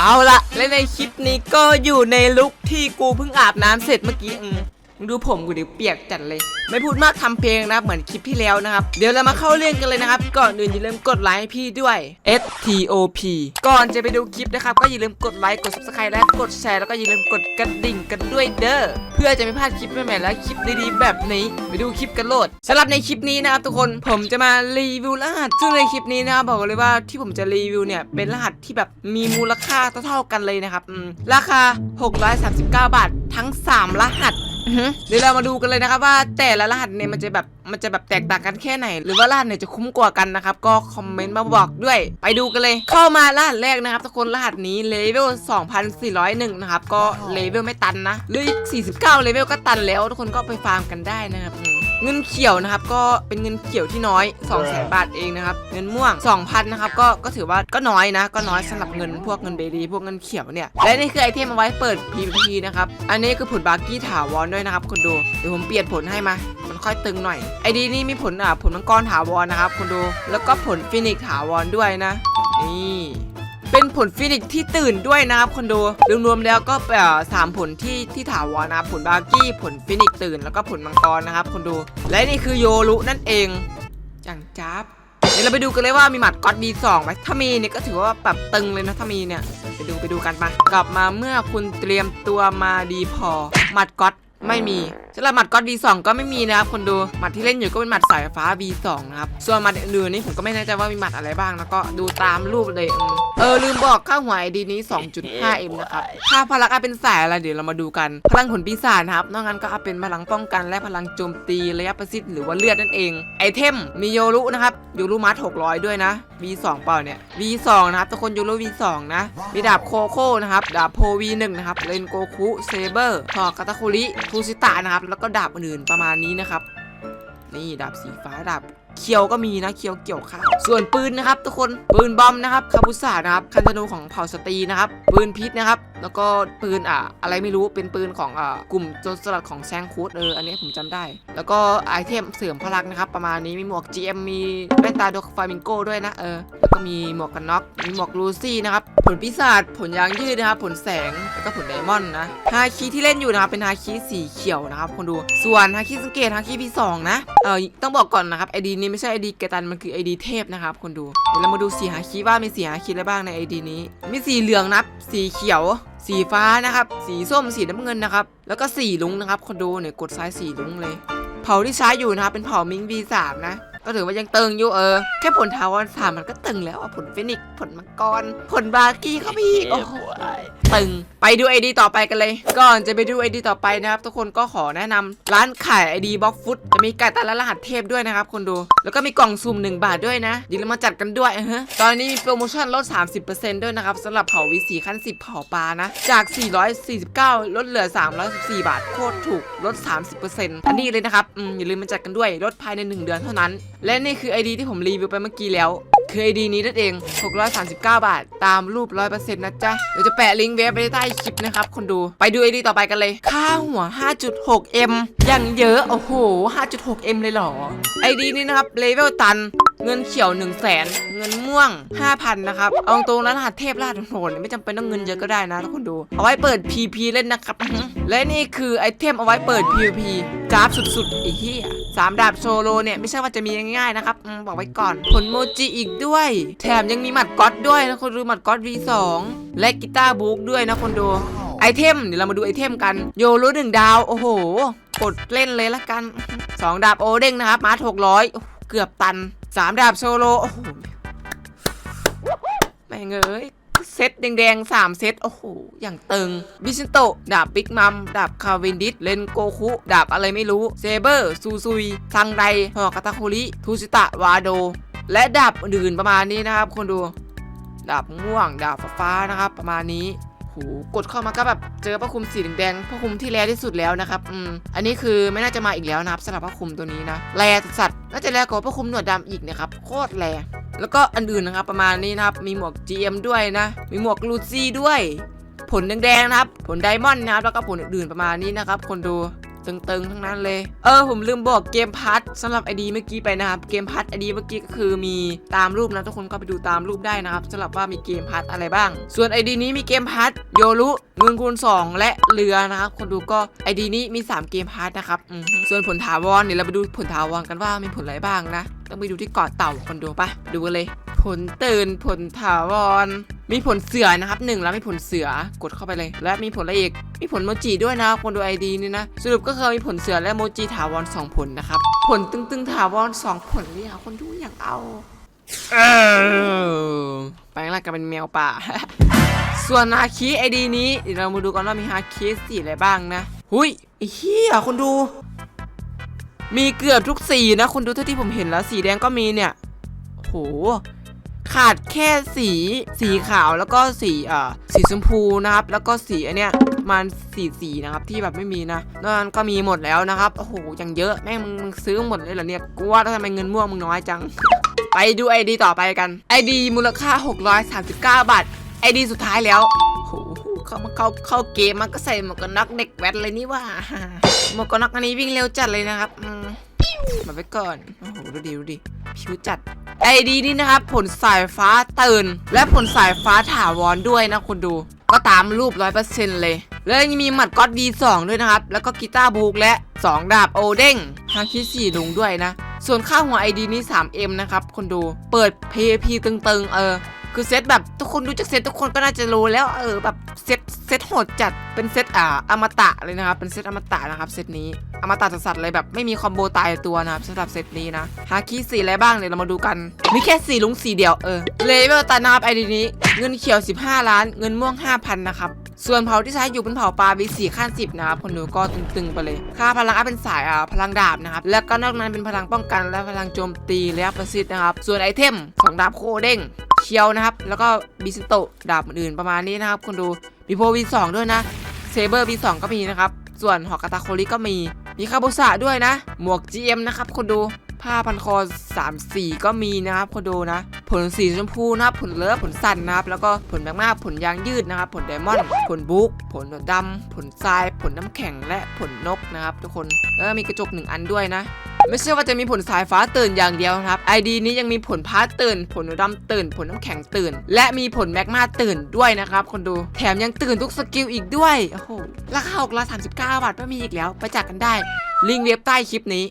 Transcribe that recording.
เอาละและในคลิปนี้ก็อยู่ในลุคที่กูเพิ่งอาบน้ำเสร็จเมื่อกี้อืม มึงดูผมกูดิเปียกจัดเลย ไม่พูดมากทำเพลงนะครับเหมือนคลิปที่แล้วนะครับ เดี๋ยวเรามาเข้าเรื่องกันเลยนะครับ ก่อนอื่นอย่าลืมกดไลค์ให้พี่ด้วย S T O P ก่อนจะไปดูคลิปนะครับ ก็อย่าลืมกดไลค์กด subscribe และกดแชร์แล้วก็อย่าลืมกดกระดิ่งกันด้วยเด้อเพื่อจะไม่พลาดคลิปใหม่ๆและคลิปดีๆแบบนี้ ไปดูคลิปกันโหลดสำหรับในคลิปนี้นะครับทุกคนผมจะมารีวิวรหัสซึ่งในคลิปนี้นะครับบอกเลยว่าที่ผมจะรีวิวเนี่ยเป็นรหัสที่แบบมีมูลค่าเท่าๆกันเลยนะครับราคา 639 บาททั้ง 3 รหัส เดี๋ยวเรามาดูกันเลยนะครับว่าแต่ละรหัสเนี่ยมันจะแบบมันจะแบบแตกต่างกันแค่ไหน หรือว่ารหัสไหนจะคุ้มกว่ากันนะครับ ก็คอมเมนต์มาบอกด้วย ไปดูกันเลย เข้ามารหัสแรกนะครับทุกคนรหัสนี้เลเวล 2401 นะครับ ก็เลเวลไม่ตันนะเหรืออีก49 เลเวลก็ตันแล้ว ทุกคนก็ไปฟาร์มกันได้นะครับ เงินเขียวนะครับก็เป็นเงินเขียวที่น้อย2 0 0 0 0 0 บาทเองนะครับ เงินม่วง 2,000นะครับก็ก็ถือว่าก็น้อยนะ ก็น้อยสำหรับเงินพวกเงินเบรีพวกเงินเขียวเนี่ย และนี่คือไอเทมเอาไว้เปิด PVP นะครับ อันนี้คือผลบาร์กี้ถาวรด้วยนะครับคุณดู เดี๋ยวผมเปลี่ยนผลให้มา มันค่อยตึงหน่อย ไอดีนี่มีผลอะผลมังกรถาวรนะครับคุณดู แล้วก็ผลฟินิกถาวรด้วยนะ นี่ เป็นผลฟินิกที่ตื่นด้วยนะครับคนดูรวมๆแล้วก็สามผลที่ที่ถาวรนะครับผลบาร์กี้ผลฟินิกตื่นแล้วก็ผลมังกรนะครับคนดู และนี่คือโยรุนั่นเองจังจับเดี๋ยวเราไปดูกันเลยว่ามีหมัดก๊อตดีสองไหมถ้ามีเนี่ยก็ถือว่าแบบตึงเลยนะถ้ามีเนี่ยไปดูไปดูกันปะกลับมาเมื่อคุณเตรียมตัวมาดีพอหมัดก๊อตไม่มี สำหรับหมัดก๊อต V2 ก็ไม่มีนะครับคนดูหมัดที่เล่นอยู่ก็เป็นหมัดสายฟ้า V2 นะครับส่วนหมัดอื่นๆนี่ผมก็ไม่แน่ใจว่ามีหมัดอะไรบ้างแล้วก็ดูตามรูปเลยเออลืมบอกค่าหัวไอดีนี้ 2.5M นะครับค่าพลังอาเป็นสายอะไรเดี๋ยวเรามาดูกัน พลังผลปีศาจนะครับนอกนั้นก็อาเป็นพลังป้องกันและพลังโจมตีระยะประชิดหรือว่าเลือดนั่นเองไอเทมมีโยรุนะครับโยรุมัด600 ด้วยนะ V2 เปล่าเนี่ย V2 นะครับทุกคนโยรุ V2 นะมีดาบโคโค่นะครับดาบโพ V1 นะครับเลนโกคุเซเบอร์หอกคาตาคุริฟูซิตะนะครับแล้วก็ดาบอื่นๆประมาณนี้นะครับ นี่ดาบสีฟ้าดาบ เคียวก็มีนะเคียวเกี่ยวข้าวส่วนปืนนะครับ ทุกคนปืนบอมนะครับคาบุสะนะครับคันธนูของเผ่าสตรีนะครับปืนพิษนะครับ แล้วก็ปืนอะอะไรไม่รู้เป็นปืนของอ่ากลุ่มโจรสลัดของแซงคูดเอออันนี้ผมจำได้ แล้วก็ไอเทมเสริมพลังนะครับ ประมาณนี้มีหมวก GM มีแว่นตาโดฟามิงโก้ด้วยนะเออแล้วก็มีหมวกกันน็อกมีหมวกลูซี่นะครับผลปีศาจผลยางยืดนะครับผลแสงแล้วก็ผลไดมอนด์นะฮาคีที่เล่นอยู่นะครับเป็นฮาคีสีเขียวนะครับคนดูส่วนฮาคีสังเกตฮาคีพีสองนะเออต้องบอกก่อนนะครับไอดีนี้ไม่ใช่ไอดีเกตันมันคือไอดีเทพนะครับคนดูเดี๋ยวเรามาดูสีหาคีว่ามีสีหาคีอะไรบ้างในไอดีนี้ มีสีเหลืองนับ สีเขียว สีฟ้านะครับ สีส้มสีน้ำเงินนะครับ แล้วก็สีลุงนะครับคนดูเนี่ยกดซ้ายสีลุงเลย เผ่าที่ใช้อยู่นะครับเป็นเผ่ามิง V3 นะ ก็ถือว่ายังเติงอยู่เออ แค่ผลทาวรสามมันก็ตึงแล้วอะผลฟินิกซ์ผลมังกร ผลบาร์กี้เข้าไปอีกโอ้โหตึง ไปดูไอดีต่อไปกันเลย ก่อนจะไปดูไอดีต่อไปนะครับ ทุกคนก็ขอแนะนำร้านขายไอดีบล็อกฟุตจะมีไก่ตาและรหัสเทพด้วยนะครับคนดู แล้วก็มีกล่องซุ่ม1 บาทด้วยนะเดี๋ยวเรามาจัดกันด้วยฮะตอนนี้มีโปรโมชั่นลด 30%ด้วยนะครับสำหรับเผาวีสีขั้น 10 เผาปลานะ จาก 449 ลดเหลือ 314 บาทโคตรถูกลด 30%อันนี้เลยนะครับอืมอย่าลืมมาจัดกันด้วยลดภายใน 1 เดือนเท่านั้นและนี่คือไอดีที่ผมรีวิวไปเมื่อกี้แล้ว คือไอดีนี้นั่นเอง 639 บาท ตามรูป 100%นะจ๊ะ เดี๋ยวจะแปะลิงก์เว็บไว้ใต้คลิปนะครับคนดู ไปดูไอดีต่อไปกันเลย ค่าหัว 5.6M อย่างเยอะ โอ้โห 5.6M เลยเหรอไอดีนี้นะครับ เลเวลตัน เงินเขียว 1 0 0 0 0แสนเงินม่วง 5,000 นะครับ เอาตรงๆแล้วรหัสเทพรหัสโหดเนี่ยไม่จำเป็นต้องเงินเยอะก็ได้นะทุกคนดู เอาไว้เปิด PP เล่นนะครับ และนี่คือไอเทมเอาไว้เปิด PVP กราฟสุดๆไอ้เหี้ย สามดาบโซโลเนี่ยไม่ใช่ว่าจะมีง่ายๆนะครับอบอกไว้ก่อน ผลโมจิอีกด้วย แถมยังมีหมัดก๊อตด้วยนะคนดูหมัดก๊อต V2 และกีตาร์บุ๊กด้วยนะคนดูไอเทมเดี๋ยวเรามาดูไอเทมกันโยรู้หนึ่งดาว โอ้โห กดเล่นเลยละกันสองดาบโอเด้งนะครับ มาหกร้อยเกือบตันสามดาบโซโลโอ้โหแม่งเอ้ย เซตแดงๆสามเซต โอ้โห อย่างตึงบิชินโตะดาบบิ๊กมัม ดาบคาวินดิส เลนโกคุ ดาบอะไรไม่รู้ เซเบอร์ ซูซุย ซังไดฮอกาตาคุริ ทูชิตะ วาโด และดาบอื่นประมาณนี้นะครับคนดู ดาบม่วง ดาบฟ้านะครับ ประมาณนี้ หกดเข้ามาก็แบบเจอพระคุมสีแดงพระคุมที่แรที่สุดแล้วนะครับอืมอันนี้คือไม่น่าจะมาอีกแล้วนะครับสำหรับพระคุมตัวนี้นะแรสัตว์น่าจะแรกว่าพระคุมหนวดดำอีกนะครับโคตรแรแล้วก็อันอื่นนะครับประมาณนี้นะครับมีหมวก GM ด้วยนะ มีหมวกลูซี่ด้วย ผลแดงๆนะครับ ผลไดมอนด์นะครับแล้วก็ผลอื่นๆประมาณนี้นะครับคนดู ตึงๆ ทั้งนั้นเลย เออ ผมลืมบอกเกมพัทสำหรับไอดีเมื่อกี้ไปนะครับ เกมพัทไอดีเมื่อกี้ก็คือมีตามรูปนะทุกคนก็ไปดูตามรูปได้นะครับสำหรับว่ามีเกมพัทอะไรบ้าง ส่วนไอดีนี้มีเกมพัทโยรุเงินคูณ2 และเรือนะครับคนดูก็ไอดีนี้มี 3 เกมพัทนะครับส่วนผลถาวรเดี๋ยวเราไปดูผลถาวรกันว่ามีผลอะไรบ้างนะ ต้องไปดูที่เกาะเต่าคนดูปะดูกันเลย ผลตื่นผลถาวร มีผลเสือนะครับหนึ่งแล้วมีผลเสือกดเข้าไปเลย และมีผลอะไรอีก มีผลโมจิด้วยนะคนดูไอดีนี่นะ สรุปก็คือมีผลเสือและโมจิถาวรสองผลนะครับ ผลตึงๆถาวรสองผลเนี่ยคนดูอยากเอาเออไปล่างกันเป็นแมวป่า ส่วนฮาคิไอดีนี้เดี๋ยวเรามาดูกันว่ามีฮาคิสีอะไรบ้างนะหุยไอ้เหี้ยคนดู มีเกือบทุกสีนะคนดูเท่าที่ผมเห็นแล้วสีแดงก็มีเนี่ยโห ขาดแค่สีสีขาวแล้วก็สีเอ่อสีชมพูนะครับ แล้วก็สีอันเนี้ยมันสีสีนะครับที่แบบไม่มีนะนอกนั้นก็มีหมดแล้วนะครับโอ้โหย่างเยอะแม่งมึงซื้อหมดเลยเหรอเนี่ยกูว่าทำไมเงินม่วงมึงน้อยจัง ไปดู ID ต่อไปกัน ID มูลค่า 639 บาท ID สุดท้ายแล้วโอ้โหเข้ามาเข้าเข้าเกมมันก็ใส่หมวกกันน็อกเด็กแว้นเลยนี่ว่าหมวกกันน็อกอันนี้วิ่งเร็วจัดเลยนะครับมมาไปก่อนโอ้โหดูดิดูดิผิวจัด ไอดีนี่นะครับผลสายฟ้าตื่นและผลสายฟ้าถาวรด้วยนะคุณดู ก็ตามรูปร้อยเปอร์เซ็นต์เลย แล้วยังมีหมัดก็อดดีสองด้วยนะครับ แล้วก็กีตาร์บูกและ 2 ดาบโอเด้งฮาคิสี่ลุงด้วยนะ ส่วนค่าหัวไอดีนี่ 3M นะครับคนดูเปิด PVP ตึงๆ เออ คือเซตแบบทุกคนดูจากเซตทุกคนก็น่าจะรู้แล้วเออแบบเซต เซตโหดจัดเป็นเซตอ่าอมตะเลยนะครับ เป็นเซตอมตะนะครับเซตนี้อมตะสัสๆเลยแบบไม่มีคอมโบตายตัวนะครับสำหรับเซตนี้นะฮาคิสีอะไรบ้างเดี๋ยวเรามาดูกัน มีแค่สีลุงสีเดียวเออเลเวลตานะครับไอดีนี้ เงินเขียว 15 ล้าน เงินม่วง 5,000 นะครับส่วนเผาที่ใช้อยู่เป็นเผาปลาบีสี่ขั้นสิบนะครับคนดูก็ตึงๆไปเลย ค่าพลังอัพเป็นสายอ่าพลังดาบนะครับ แล้วก็นอกนั้นเป็นพลังป้องกันและพลังโจมตีและประสิทธิ์นะครับ ส่วนไอเทมของดาบโคเด้งเคียวนะครับ แล้วก็บิสโตดาบอื่นๆประมาณนี้นะครับคุณดู มีโพวีสองด้วยนะเซเบอร์ V2 ก็มีนะครับ ส่วนหอกาตาโคลิก็มี มีคาโบสะด้วยนะ หมวก GM นะครับคุณดูผ้าพันคอ3สีก็มีนะครับคุณดูนะ ผลสีชมพูนะครับ ผลเลิฟผลสันนะครับ แล้วก็ผลแมกมาผลยางยืดนะครับ ผลไดมอนด์ผลบุ๊กผลหนวดดำผลทราย ผลน้ำแข็งและผลนกนะครับ ทุกคนแล้วมีกระจกหนึ่งอันด้วยนะ ไม่ใช่ว่าจะมีผลสายฟ้าตื่นอย่างเดียวนะครับ ID นี้ยังมีผลพาร์ตตื่น ผลดำตื่น ผลน้ำแข็งตื่น และมีผลแมกมาตื่นด้วยนะครับคนดู แถมยังตื่นทุกสกิลอีกด้วย โอ้โห ราคาหกละสามสิบเก้าบาทไม่มีอีกแล้ว ไปจัดกันได้ ลิงก์เว็บใต้คลิปนี้